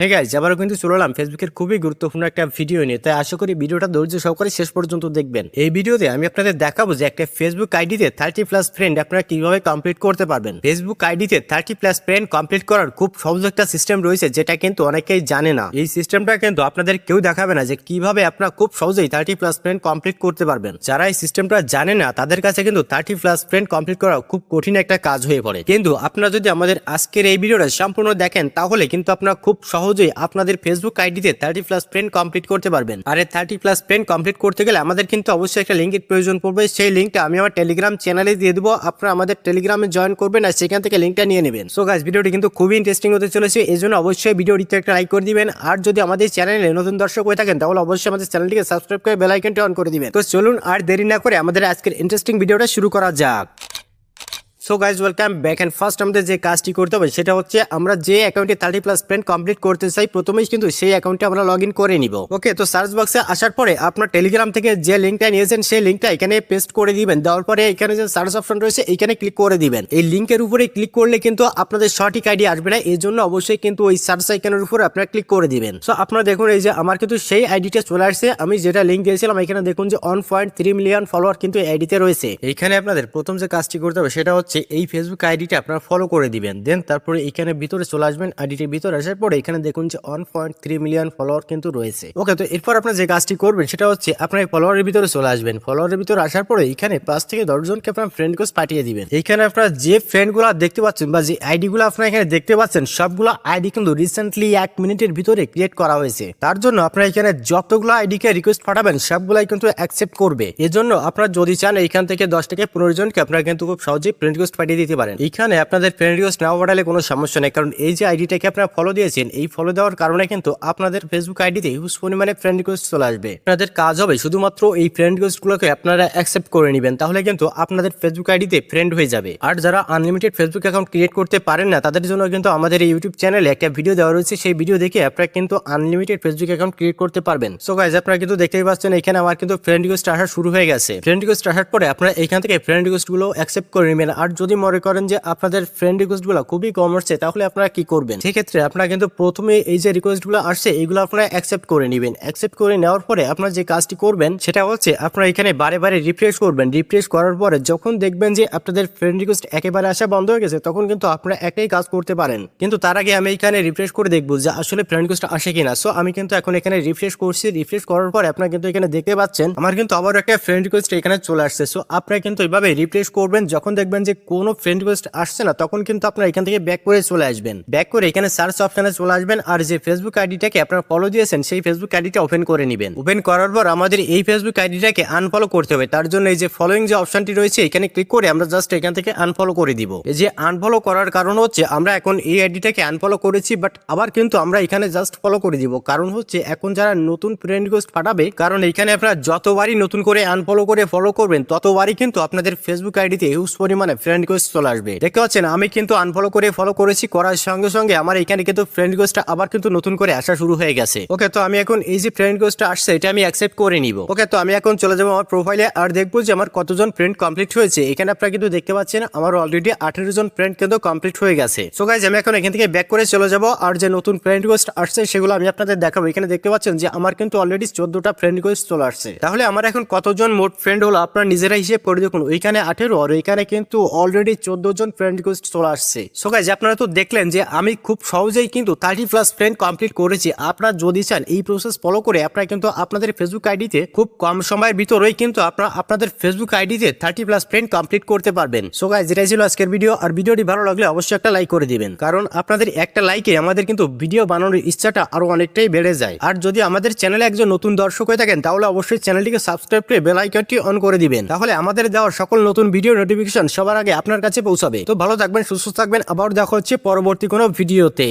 হ্যাঁ গাইজ আবারও কিন্তু চলে এলাম ফেসবুকের খুবই গুরুত্বপূর্ণ একটা ভিডিও নিয়ে। তাই আশা করি ভিডিওটা ধৈর্য সহকারে শেষ পর্যন্ত দেখবেন। এই ভিডিওতে আমি আপনাদের দেখাবো যে একটা ফেসবুক আইডিতে থার্টি প্লাস ফ্রেন্ড আপনারা কীভাবে কমপ্লিট করতে পারবেন। ফেসবুক আইডিতে থার্টি প্লাস ফ্রেন্ড কমপ্লিট করার খুব সহজ একটা সিস্টেম রয়েছে, যেটা কিন্তু অনেকেই জানে না। এই সিস্টেমটা কিন্তু আপনাদের কেউ দেখাবে না যে কীভাবে আপনারা খুব সহজেই থার্টি প্লাস ফ্রেন্ড কমপ্লিট করতে পারবেন। যারা এই সিস্টেমটা জানে না, তাদের কাছে কিন্তু থার্টি প্লাস ফ্রেন্ড কমপ্লিট করা খুব কঠিন একটা কাজ হয়ে পড়ে। কিন্তু আপনারা যদি আমাদের আজকের এই ভিডিওটা সম্পূর্ণ দেখেন, তাহলে কিন্তু আপনারা খুব সহজেই আপনাদের ফেসবুক আইডিতে থার্টি প্লাস ফ্রেন্ড কমপ্লিট করতে পারবেন। আর থার্টি প্লাস ফ্রেন্ড কমপ্লিট করতে গেলে আমাদের কিন্তু অবশ্যই একটা লিঙ্কের প্রয়োজন পড়বে। সেই লিঙ্কটা আমি আমার টেলিগ্রাম চ্যানেলে দিয়ে দেবো। আপনারা আমাদের টেলিগ্রামে জয়েন করবেন আর সেখান থেকে লিঙ্কটা নিয়ে নেবেন। সো গাছ ভিডিওটি কিন্তু খুবই ইন্টারেস্টিং হতে চলেছে। এই জন্য অবশ্যই ভিডিওটিতে একটা লাইক করে দিবেন। আর যদি আমাদের চ্যানেলে নতুন দর্শক হয়ে থাকেন, তাহলে অবশ্যই আমাদের চ্যানেলটিকে সাবস্ক্রাইব করে বেল আইকনটি অন করে দিবেন। তো চলুন আর দেরি না করে আমাদের আজকের ইন্টারেস্টিং ভিডিওটা শুরু করা যাক। So guys welcome back and first আমাদের যে কাজটি করতে হবে সেটা হচ্ছে আমরা যে অ্যাকাউন্টে থার্টি প্লাস ফ্রেন্ড কমপ্লিট করতে চাই, প্রথমেই কিন্তু সেই অ্যাকাউন্টে আমরা লগ করে নিব। ওকে তো সার্চ বক্সে আসার পরে আপনার টেলিগ্রাম থেকে যে লিঙ্কটা নিয়েছেন, সেই লিঙ্কটা এখানে পেস্ট করে দিবেন। দেওয়ার পরে এখানে যে সার্চ অপশন রয়েছে, এখানে ক্লিক করে দিবেন। এই লিঙ্কের উপরে ক্লিক করলে কিন্তু আপনাদের সঠিক আইডি আসবে না এই জন্য অবশ্যই কিন্তু ওই সার্চ আইকনের উপরে আপনারা ক্লিক করে দিবেন। সো আপনারা দেখুন, এই যে আমার কিন্তু সেই আইডিটা চলে আসছে। আমি যেটা লিঙ্ক দিয়েছিলাম, এখানে দেখুন যে one point three million follower কিন্তু আইডিতে রয়েছে। এখানে আপনাদের প্রথম যে কাজটি করতে হবে সেটা হচ্ছে এই ফেসবুক আইডিটা আপনারা ফলো করে দিবেন। দেন তারপরে এখানে ভিতরে চলে আসবেন আইডিটির ভিতরে আসার পরে এখানে দেখুন যে one point three million follower কিন্তু রয়েছে। ওকে তো এরপর আপনার যে কাজটি করবেন সেটা হচ্ছে আপনার ফলোয়ারের ভিতরে চলে আসবেন। ফলোয়ারের ভিতরে আসার পরে এখানে পাঁচ থেকে দশজনকে আপনার ফ্রেন্ড কোর্স পাঠিয়ে দিবেন। এখানে আপনারা যে ফ্রেন্ডগুলা দেখতে পাচ্ছেন বা যে আইডি গুলো আপনারা এখানে দেখতে পাচ্ছেন, সবগুলো আইডি কিন্তু রিসেন্টলি এক মিনিটের ভিতরে ক্রিয়েট করা হয়েছে। তার জন্য আপনারা এখানে যতগুলো আইডিকে রিকোয়েস্ট পাঠাবেন, সবগুলাই কিন্তু অ্যাকসেপ্ট করবে। এজন্য আপনারা যদি চান এইখান থেকে দশ থেকে পনেরো জনকে আপনারা কিন্তু খুব সহজেই ফ্রেন্ড রিকোয়েস্ট পাঠিয়ে দিতে পারেন। এখানে আপনাদের ফ্রেন্ড রিকোয়েস্ট নাও পাঠালে কোনো সমস্যা নেই, কারণ এই যে আইডিটাকে আপনারা ফলো দিয়েছেন, এই ফলো দেওয়ার কারণে কিন্তু আপনাদের ফেসবুক আইডিতে হিউজ পরিমাণে ফ্রেন্ড রিকোয়েস্ট চলে আসবে। আপনাদের কাজ হবে শুধুমাত্র এই ফ্রেন্ড রিকোয়েস্টগুলোকে আপনারা অ্যাকসেপ্ট করে নেবেন, তাহলে কিন্তু আপনাদের ফেসবুক আইডিতে ফ্রেন্ড হয়ে যাবে। আর যারা আনলিমিটেড ফেসবুক অ্যাকাউন্ট ক্রিয়েট করতে পারেন না, তাদের জন্য কিন্তু আমাদের এই ইউটিউব চ্যানেলে একটা ভিডিও দেওয়া রয়েছে, সেই ভিডিও দেখে আপনারা কিন্তু আনলিমিটেড ফেসবুক অ্যাকাউন্ট ক্রিয়েট করতে পারবেন। সো গাইজ আপনারা কিন্তু দেখতেই পাচ্ছেন, এখানে আমার কিন্তু ফ্রেন্ড রিকোয়েস্ট আসা শুরু হয়ে গেছে। ফ্রেন্ড রিকোয়েস্ট আসার পরে আপনারা এখান থেকে ফ্রেন্ড রিকোয়েস্টগুলো অ্যাকসেপ্ট করে নেবেন। আর যদি মনে করেন যে আপনাদের ফ্রেন্ড রিকোয়েস্টগুলো খুবই কম আসছে, তাহলে আপনারা কি করবেন? সেক্ষেত্রে আপনারা কিন্তু প্রথমে এই যে রিকোয়েস্টগুলো আসছে, এগুলো আপনারা অ্যাকসেপ্ট করে নেবেন। অ্যাকসেপ্ট করে নেওয়ার পরে আপনারা যে কাজটি করবেন, সেটা হচ্ছে আপনারা এখানে বারে বারে রিফ্রেশ করবেন। রিফ্রেশ করার পরে যখন দেখবেন যে আপনাদের ফ্রেন্ড রিকোয়েস্ট একেবারে আসা বন্ধ হয়ে গেছে, তখন কিন্তু আপনারা একটাই কাজ করতে পারেন। কিন্তু তার আগে আমি এখানে রিফ্রেশ করে দেখব যে আসলে ফ্রেন্ড রিকোয়েস্ট আসে কিনা। সো আমি কিন্তু এখন এখানে রিফ্রেশ করছি। রিফ্রেশ করার পরে আপনারা কিন্তু এখানে দেখতে পাচ্ছেন, আমার কিন্তু আবার একটা ফ্রেন্ড রিকোয়েস্ট এখানে চলে আসছে। সো আপনারা কিন্তু এইভাবে রিফ্রেশ করবেন। যখন দেখবেন যে কোনো ফ্রেন্ড রিকোয়েস্ট আসছে না, তখন কিন্তু আপনারা এখান থেকে ব্যাক করে চলে আসবেন। ব্যাক করে এখানে সার্চ অপশানে চলে আসবেন আর যে ফেসবুক আইডিটাকে আপনারা ফলো দিয়েছেন, সেই ফেসবুক আইডিটা ওপেন করে নেবেন। ওপেন করার পর আমাদের এই ফেসবুক আইডিটাকে আনফলো করতে হবে। তার জন্য এই যে ফলোইং যে অপশনটি রয়েছে, এখানে ক্লিক করে আমরা জাস্ট এখান থেকে আনফলো করে দিব। এই যে আনফলো করার কারণ হচ্ছে, আমরা এখন এই আইডিটাকে আনফলো করেছি বাট আবার কিন্তু আমরা এখানে জাস্ট ফলো করে দিব। কারণ হচ্ছে, এখন যারা নতুন ফ্রেন্ড রিকোয়েস্ট পাঠাবে, কারণ এখানে আপনারা যতবারই নতুন করে আনফলো করে ফলো করবেন, ততবারই কিন্তু আপনাদের ফেসবুক আইডিতে হিউজ পরিমাণে ফ্রেন্ড রিকোয়েস্ট চলে আসবে। দেখতে পাচ্ছেন, আমি কিন্তু আনফলো করে ফলো করেছি, করার সঙ্গে সঙ্গে আমার এখানে কিন্তু ফ্রেন্ড রিকোয়েস্টটা আবার কিন্তু নতুন করে আসা শুরু হয়ে গেছে। ওকে তো আমি এখন এই যে ফ্রেন্ড রিকোয়েস্টটা আসছে, এটা আমি অ্যাকসেপ্ট করে নিব। ওকে তো আমি এখন চলে যাব আমার প্রোফাইলে আর দেখব যে আমার কতজন ফ্রেন্ড কমপ্লিট হয়েছে। এখানে আপনারা কিন্তু দেখতে পাচ্ছেন, আমার অলরেডি আঠেরো জন ফ্রেন্ড কিন্তু কমপ্লিট হয়ে গেছে। সো গাইজ আমি এখন এখান থেকে ব্যাক করে চলে যাব, আর যে নতুন ফ্রেন্ড রিকোয়েস্ট আসছে, সেগুলো আমি আপনাদের দেখাবো। এখানে দেখতে পাচ্ছেন যে আমার কিন্তু অলরেডি চোদ্দটা ফ্রেন্ড রিকোয়েস্ট চলে আসছে। তাহলে আমার এখন কতজন মোট ফ্রেন্ড হলো, আপনারা নিজেরা হিসেবে করে দেখুন। ওইখানে আঠেরো, আর ওইখানে কিন্তু অলরেডি চোদ্দ জন ফ্রেন্ড রিকোয়েস্ট চলে আসছে। সো গাইজ আপনারা তো দেখলেন যে আমি খুব সহজেই কিন্তু থার্টি প্লাস ফ্রেন্ড কমপ্লিট করেছি। আপনারা যদি চান এই প্রসেস ফলো করে, আপনারা কিন্তু আপনাদের ফেসবুক আইডিতে খুব কম সময়ের ভিতরেই কিন্তু আপনারা আপনাদের ফেসবুক আইডিতে থার্টি প্লাস ফ্রেন্ড কমপ্লিট করতে পারবেন। সো গাইজ এটাই ছিল আজকের ভিডিও আর ভিডিওটি ভালো লাগলে অবশ্যই একটা লাইক করে দিবেন। কারণ আপনাদের একটা লাইকে আমাদের কিন্তু ভিডিও বানানোর ইচ্ছাটা আরও অনেকটাই বেড়ে যায়। আর যদি আমাদের চ্যানেলে একজন নতুন দর্শক হয়ে থাকেন, তাহলে অবশ্যই চ্যানেলটিকে সাবস্ক্রাইব করে বেল আইকনটি অন করে দিবেন। তাহলে আমাদের দেওয়ার সকল নতুন ভিডিও নোটিফিকেশন সবার আগে আপনার কাছে পৌঁছাবে। তো ভালো থাকবেন, সুস্থ থাকবেন। আবার দেখা হচ্ছে পরবর্তী কোনো ভিডিওতে।